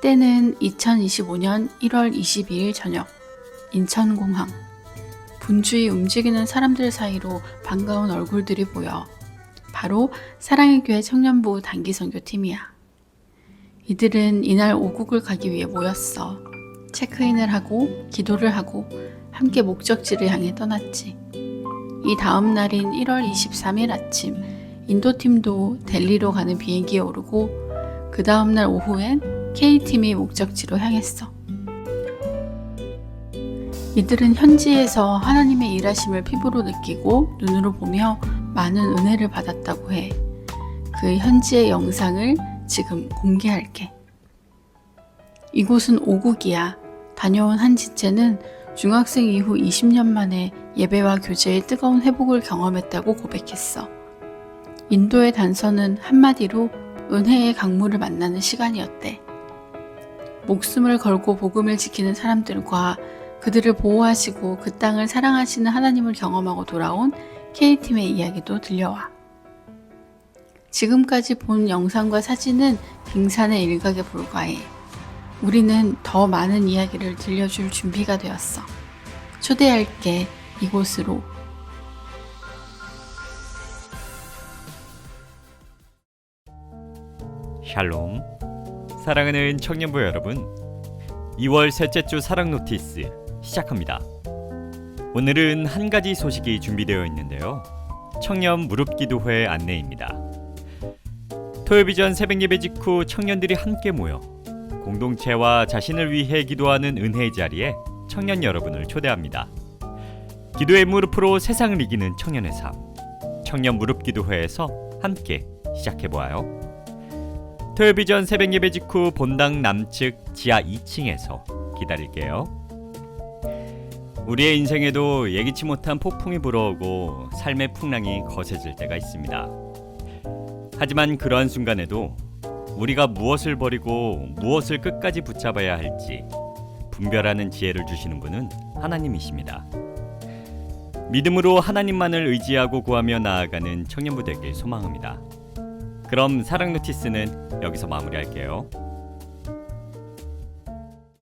때는 2025년 1월 22일 저녁 인천공항 분주히 움직이는 사람들 사이로 반가운 얼굴들이 보여 바로 사랑의 교회 청년부 단기 선교팀이야. 이들은 이날 오국을 가기 위해 모였어. 체크인을 하고 기도를 하고 함께 목적지를 향해 떠났지. 이 다음 날인 1월 23일 아침 인도팀도 델리로 가는 비행기에 오르고 그 다음 날 오후엔 K팀이 목적지로 향했어. 이들은 현지에서 하나님의 일하심을 피부로 느끼고 눈으로 보며 많은 은혜를 받았다고 해. 그 현지의 영상을 지금 공개할게. 이곳은 오국이야. 다녀온 한 지체는 중학생 이후 20년 만에 예배와 교제의 뜨거운 회복을 경험했다고 고백했어. 인도의 단서는 한마디로 은혜의 강물을 만나는 시간이었대. 목숨을 걸고 복음을 지키는 사람들과 그들을 보호하시고 그 땅을 사랑하시는 하나님을 경험하고 돌아온 K팀의 이야기도 들려와. 지금까지 본 영상과 사진은 빙산의 일각에 불과해. 우리는 더 많은 이야기를 들려줄 준비가 되었어. 초대할게 이곳으로. 샬롬 사랑하는 청년부 여러분 2월 셋째 주 사랑 노티스 시작합니다. 오늘은 한 가지 소식이 준비되어 있는데요. 청년 무릎 기도회 안내입니다. 토요비전 새벽 예배 직후 청년들이 함께 모여 공동체와 자신을 위해 기도하는 은혜의 자리에 청년 여러분을 초대합니다. 기도의 무릎으로 세상을 이기는 청년의 삶 청년 무릎 기도회에서 함께 시작해 보아요. 토요비전 새벽 예배 직후 본당 남측 지하 2층에서 기다릴게요. 우리의 인생에도 예기치 못한 폭풍이 불어오고 삶의 풍랑이 거세질 때가 있습니다. 하지만 그러한 순간에도 우리가 무엇을 버리고 무엇을 끝까지 붙잡아야 할지 분별하는 지혜를 주시는 분은 하나님이십니다. 믿음으로 하나님만을 의지하고 구하며 나아가는 청년부 되길 소망합니다. 그럼 사랑 노티스는 여기서 마무리할게요.